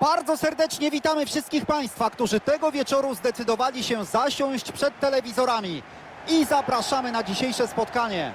Bardzo serdecznie witamy wszystkich Państwa, którzy tego wieczoru zdecydowali się zasiąść przed telewizorami i zapraszamy na dzisiejsze spotkanie.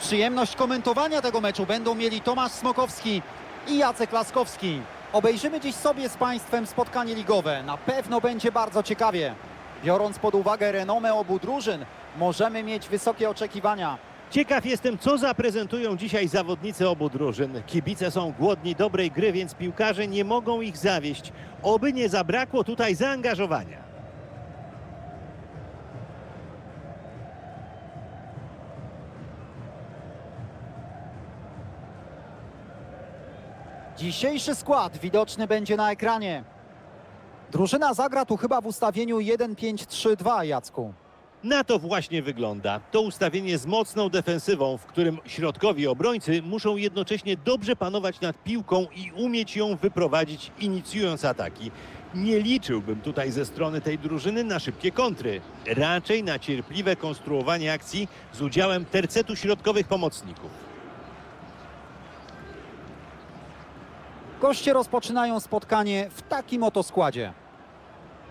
Przyjemność komentowania tego meczu będą mieli Tomasz Smokowski i Jacek Laskowski. Obejrzymy dziś sobie z Państwem spotkanie ligowe. Na pewno będzie bardzo ciekawie. Biorąc pod uwagę renomę obu drużyn, możemy mieć wysokie oczekiwania. Ciekaw jestem, co zaprezentują dzisiaj zawodnicy obu drużyn. Kibice są głodni dobrej gry, więc piłkarze nie mogą ich zawieść. Oby nie zabrakło tutaj zaangażowania. Dzisiejszy skład widoczny będzie na ekranie. Drużyna zagra tu chyba w ustawieniu 1-5-3-2, Jacku. Na to właśnie wygląda. To ustawienie z mocną defensywą, w którym środkowi obrońcy muszą jednocześnie dobrze panować nad piłką i umieć ją wyprowadzić, inicjując ataki. Nie liczyłbym tutaj ze strony tej drużyny na szybkie kontry. Raczej na cierpliwe konstruowanie akcji z udziałem tercetu środkowych pomocników. Goście rozpoczynają spotkanie w takim oto składzie.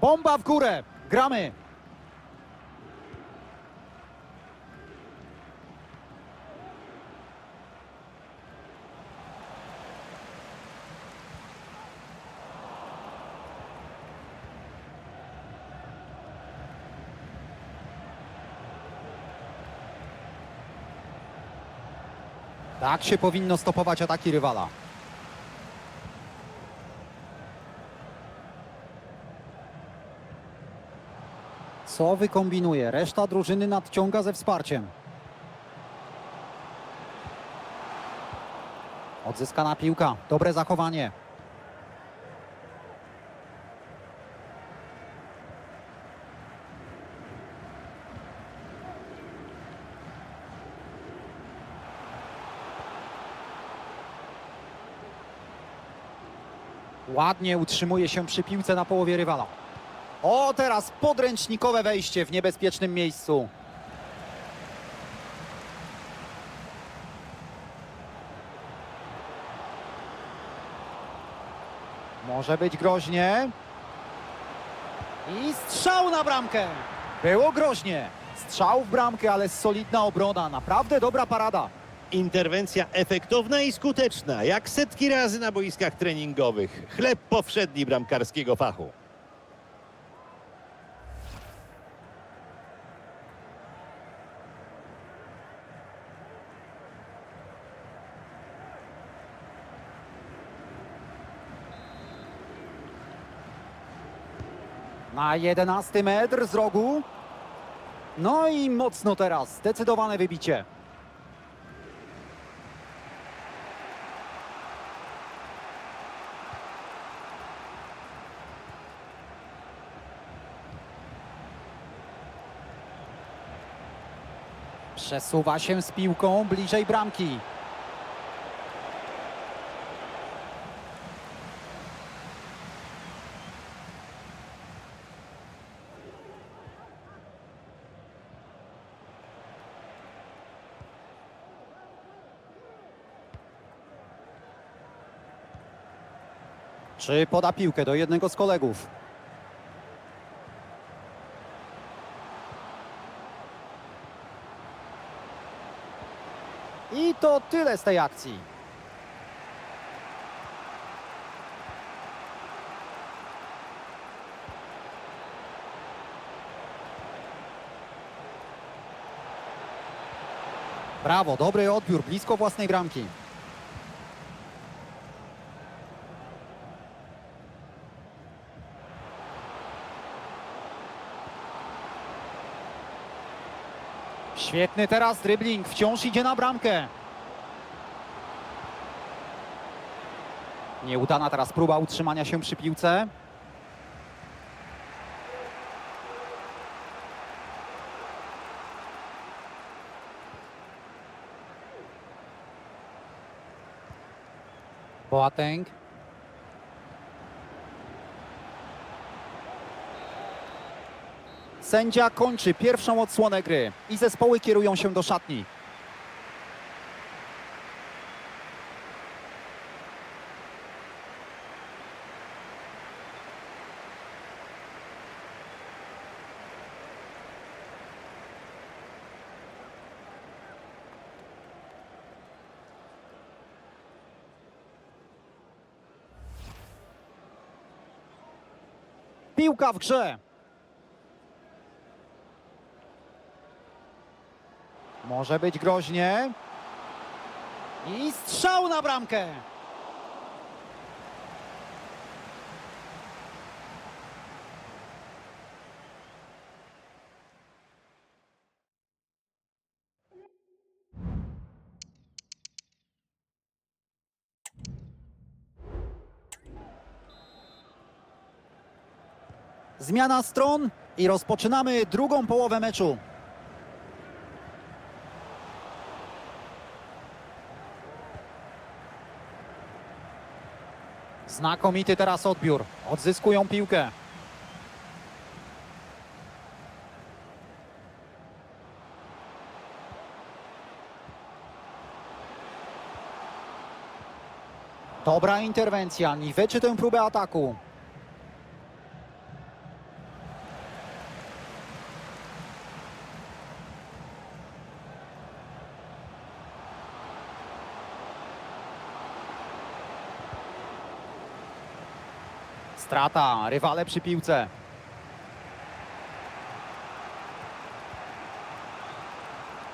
Bomba w górę! Gramy! Tak się powinno stopować ataki rywala. Co wykombinuje? Reszta drużyny nadciąga ze wsparciem. Odzyskana piłka. Dobre zachowanie. Ładnie utrzymuje się przy piłce na połowie rywala. O, teraz podręcznikowe wejście w niebezpiecznym miejscu. Może być groźnie. I strzał na bramkę. Było groźnie. Strzał w bramkę, ale solidna obrona. Naprawdę dobra parada. Interwencja efektowna i skuteczna, jak setki razy na boiskach treningowych. Chleb powszedni bramkarskiego fachu. Na 11 metr z rogu. No i mocno teraz. Zdecydowane wybicie. Przesuwa się z piłką bliżej bramki. Czy poda piłkę do jednego z kolegów? I to tyle z tej akcji. Brawo, dobry odbiór, blisko własnej bramki. Świetny teraz dribbling, wciąż idzie na bramkę. Nieudana teraz próba utrzymania się przy piłce. Boateng. Sędzia kończy pierwszą odsłonę gry i zespoły kierują się do szatni. Piłka w grze. Może być groźnie. I strzał na bramkę. Zmiana stron i rozpoczynamy drugą połowę meczu. Znakomity teraz odbiór. Odzyskują piłkę. Dobra interwencja. Niweczy tę próbę ataku. Strata, rywale przy piłce.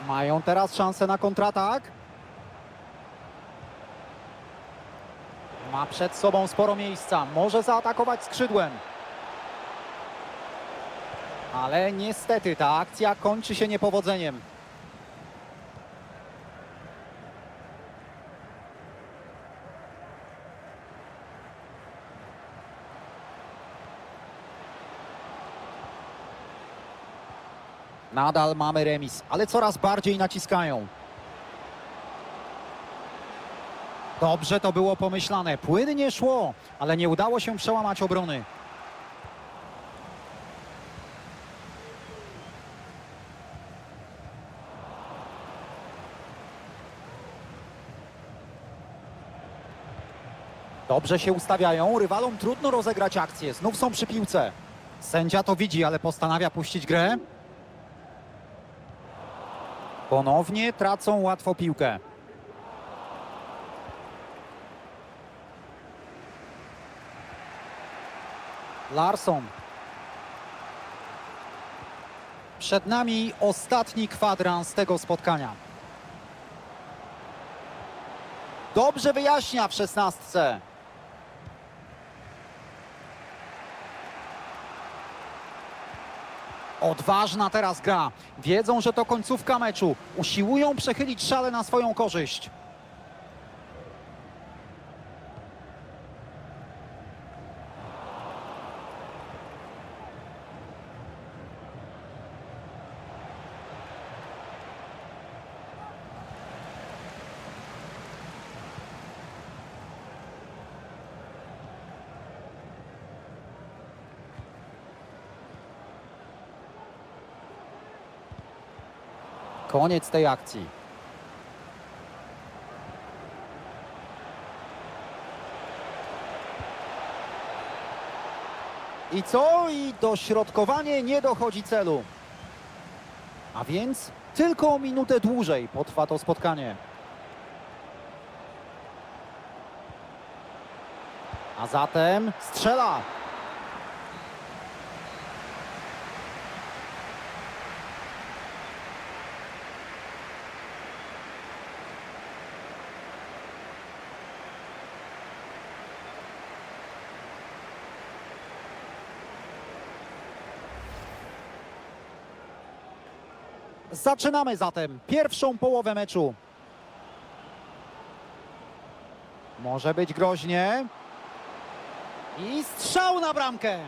Mają teraz szansę na kontratak. Ma przed sobą sporo miejsca. Może zaatakować skrzydłem. Ale niestety ta akcja kończy się niepowodzeniem. Nadal mamy remis, ale coraz bardziej naciskają. Dobrze to było pomyślane. Płynnie szło, ale nie udało się przełamać obrony. Dobrze się ustawiają, rywalom trudno rozegrać akcję. Znów są przy piłce. Sędzia to widzi, ale postanawia puścić grę. Ponownie tracą łatwo piłkę. Larsson. Przed nami ostatni kwadrans tego spotkania. Dobrze wyjaśnia w szesnastce. Odważna teraz gra. Wiedzą, że to końcówka meczu. Usiłują przechylić szale na swoją korzyść. Koniec tej akcji. I co? I dośrodkowanie nie dochodzi celu. A więc tylko minutę dłużej potrwa to spotkanie. A zatem strzela. Zaczynamy zatem pierwszą połowę meczu. Może być groźnie. I strzał na bramkę.